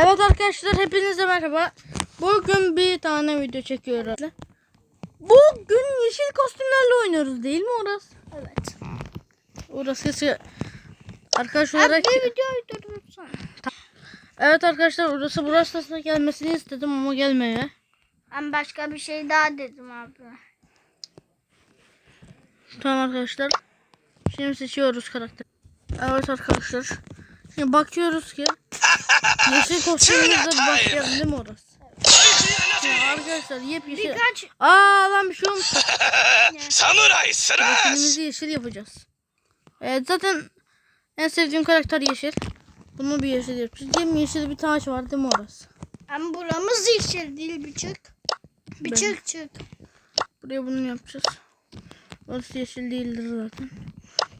Evet arkadaşlar hepinize merhaba. Bugün bir tane video çekiyoruz. Bugün yeşil kostümlerle oynuyoruz değil mi orası? Evet. Orası ise arkadaş Abi olarak bir videoyu durdursana. Evet arkadaşlar orası burası gelmesini istedim ama gelmiyor. Ben başka bir şey daha dedim abi. Tamam arkadaşlar. Şimdi seçiyoruz karakter. Evet arkadaşlar. Şimdi bakıyoruz ki Yeşil koşumuzda başlayalım değil mi orası? Arkadaşlar yepyeşil. Birkaç... Şey- Aa lan bir şey olmuş. Samuray sıra. Resimimizi yeşil yapacağız. Evet zaten en sevdiğim karakter yeşil. Bunu bir yeşil yapacağız. Değil mi yeşil bir taş var değil mi orası? Ama buramız yeşil değil bıçak. Bıçak çık. Buraya bunu yapacağız. Burası yeşil değildir zaten.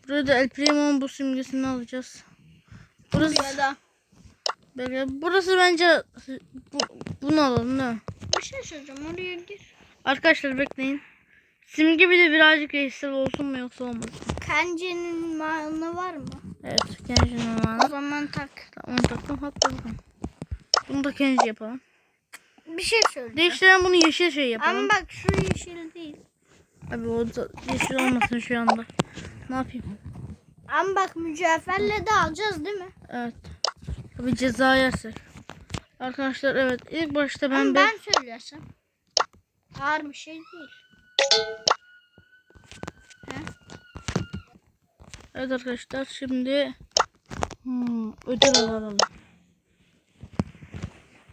Burada El Primo'nun bu simgesini alacağız. Burası... Burada da Bekle, burası bence bu, bunu alalım mi? bir şey söyleyeceğim oraya gir. Arkadaşlar bekleyin. Simge bir de birazcık yeşil olsun mu yoksa olmaz mı? Kance'nin manı var mı? Evet Kenji'nin O zamanı. zaman tak. Tamam taktım hatta bakalım. Bunu da Kenji yapalım. Bir şey söyleyeceğim. Değiştiren bunu yeşil şey yapalım. Ama bak şu yeşil değil. Abi o da yeşil olmasın şu anda. Ne yapayım? Ama bak mücevherle de alacağız değil mi? Evet. Tabi ceza yersin. Arkadaşlar evet ilk başta ben... Ama ben bir... söylüyorsam. Ağır bir şey değil. He? Evet arkadaşlar şimdi hmm, ödül alalım.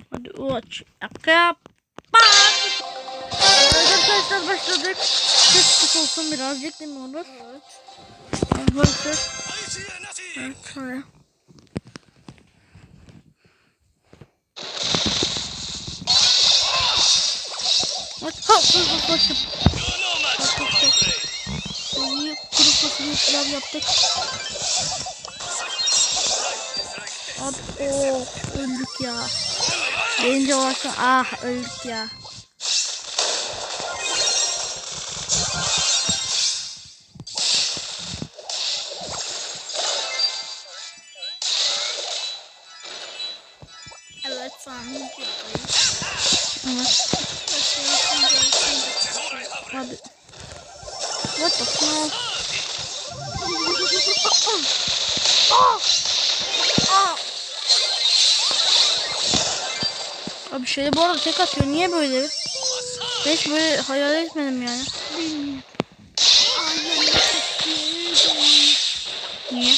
Hadi uç. Akap. Evet arkadaşlar başladık. Ses kıs olsun birazcık dinliyoruz. Evet. Arkadaşlar. Şey, evet şöyle. hızlı koşup. Şimdi kuru fasulye pilav yaptık. Abi o öldük ya. Gelince varsa ah öldük ya. Evet sandım. Evet. Abi. What the fuck? Abi şeyde bu arada tek atıyor. Niye böyle? Ben hiç böyle hayal etmedim yani. Bilmiyorum. Niye?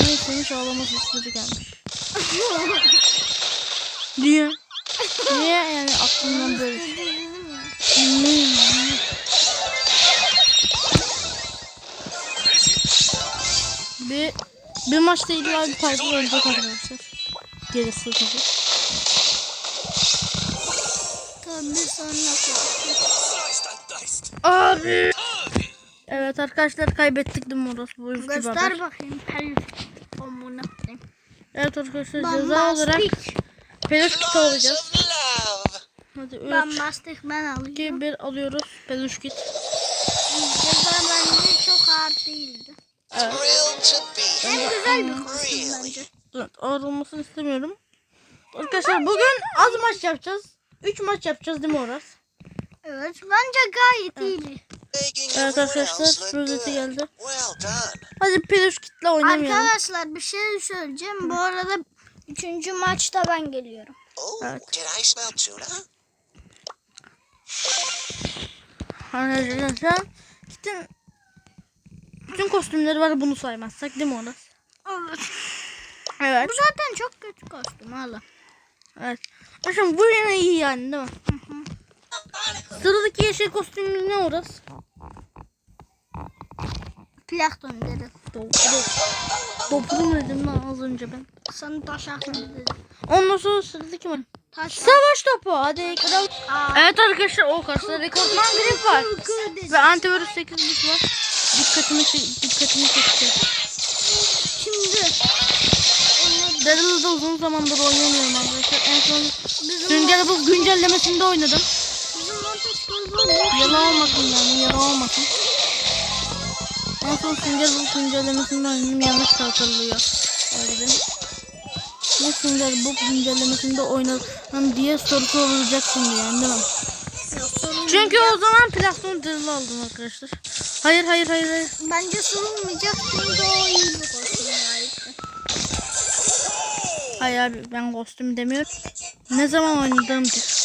Benim istemiş ağlama sesleri gelmiş. Niye? Niye yani aklımdan böyle? bir, bir maçta illa bir parti olacak arkadaşlar. Gerisi tabii. Tabii sonra Abi. Evet arkadaşlar kaybettik de Moros bu yüzden. Göster bakayım. Evet arkadaşlar ceza olarak peluş kit alacağız. Hadi 3, Bombastik ben alayım. 2, 1 alıyoruz. Peluş kit. Ceza bence çok ağır değildi. Evet. Hem güzel bir kostüm bence. Evet ağır olmasını istemiyorum. Arkadaşlar bugün az maç yapacağız. 3 maç yapacağız değil mi Oras? Evet bence gayet Evet everyone else arkadaşlar rozeti geldi. Hadi peluş kitle oynamayalım. Arkadaşlar bir şey söyleyeceğim. Bu arada üçüncü maçta ben geliyorum. Oh, Evet. did I smell tuna? Arkadaşlar kitin bütün kostümleri var bunu saymazsak değil mi Oras? Evet. Evet. Bu zaten çok kötü kostüm hala. Evet. Arkadaşlar bu yine iyi yani değil mi? Sıradaki yeşil kostümümüz ne Oras? Plankton dedi. Dopru. Dopru dedim lan az önce ben. Sana taş atma dedi. Ondan sonra sıradaki var. Taş Savaş topu hadi kral. Evet arkadaşlar o karşıda rekortman grip var. Ve antivirüs 8'lik var. Dikkatimi dikkatimi çekti. Şimdi Daryl'da uzun zamandır oynamıyorum arkadaşlar. En son Sünger Bob güncellemesinde oynadım. Yalan olmasın yani yalan olmasın. En son Sünger Bob güncellemesinde oynadım yanlış hatırlıyor. Öyle. Ne Sünger Bob güncellemesinde oynadım diye sorusu olacak şimdi yani değil mi? Çünkü o zaman plaston dırlı aldım arkadaşlar. Hayır hayır hayır hayır. Bence sorulmayacak çünkü o iyi bir kostüm. Hayır abi ben kostüm demiyorum. Ne zaman oynadığım diyor.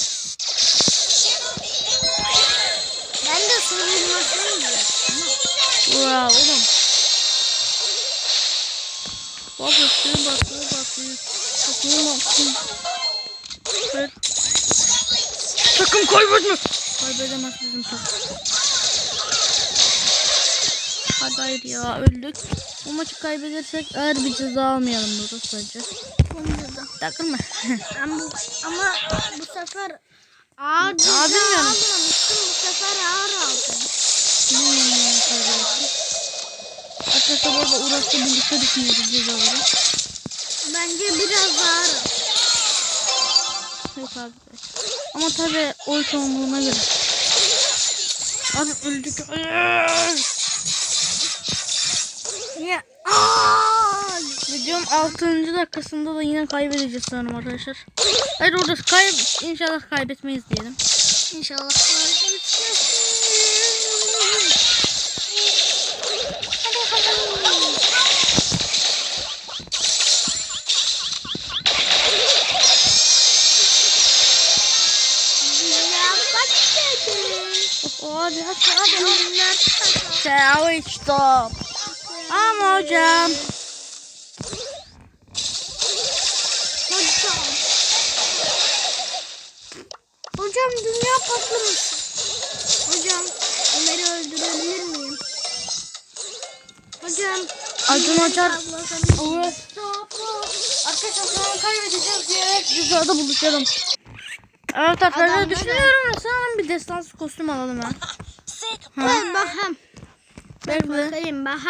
Wow oğlum. Bak bakıyor bakıyor bakıyor. Bakıyor bakıyor. Hayır. Takım kaybetme. Kaybedemez bizim takım. Hadi hayır ya öldük. Bu maçı kaybedersek eğer bir ceza almayalım burada sadece. Takılma. Bu, ama bu sefer ağır ceza Aa, bilmiyorum. almamıştım. Bu sefer ağır aldım. Bilmiyorum yani kaybedersek. Arada Uğraş'la birlikte düşünüyoruz cezaları. Bence biraz ağır. Yok abi. Ama tabi oy çoğunluğuna göre. Abi öldük. Ya. Aa! Videonun 6. dakikasında da yine kaybedeceğiz sanırım arkadaşlar. Hayır orada kayb inşallah kaybetmeyiz diyelim. İnşallah. Hadi hadi hadi. Çay stop. Ama hocam. Hocam. Hocam dünya patlamış. Hocam Ömer'i öldürebilir miyim? Hocam. Acun Hoca patlatabilir miyim? Evet. Arkadaşlar kaybedeceğiz diyerek cezada buluşalım. Evet arkadaşlar düşünüyorum da sanırım bir destansı kostüm alalım ha. Ben bakayım. Bekle. Bakayım bakayım.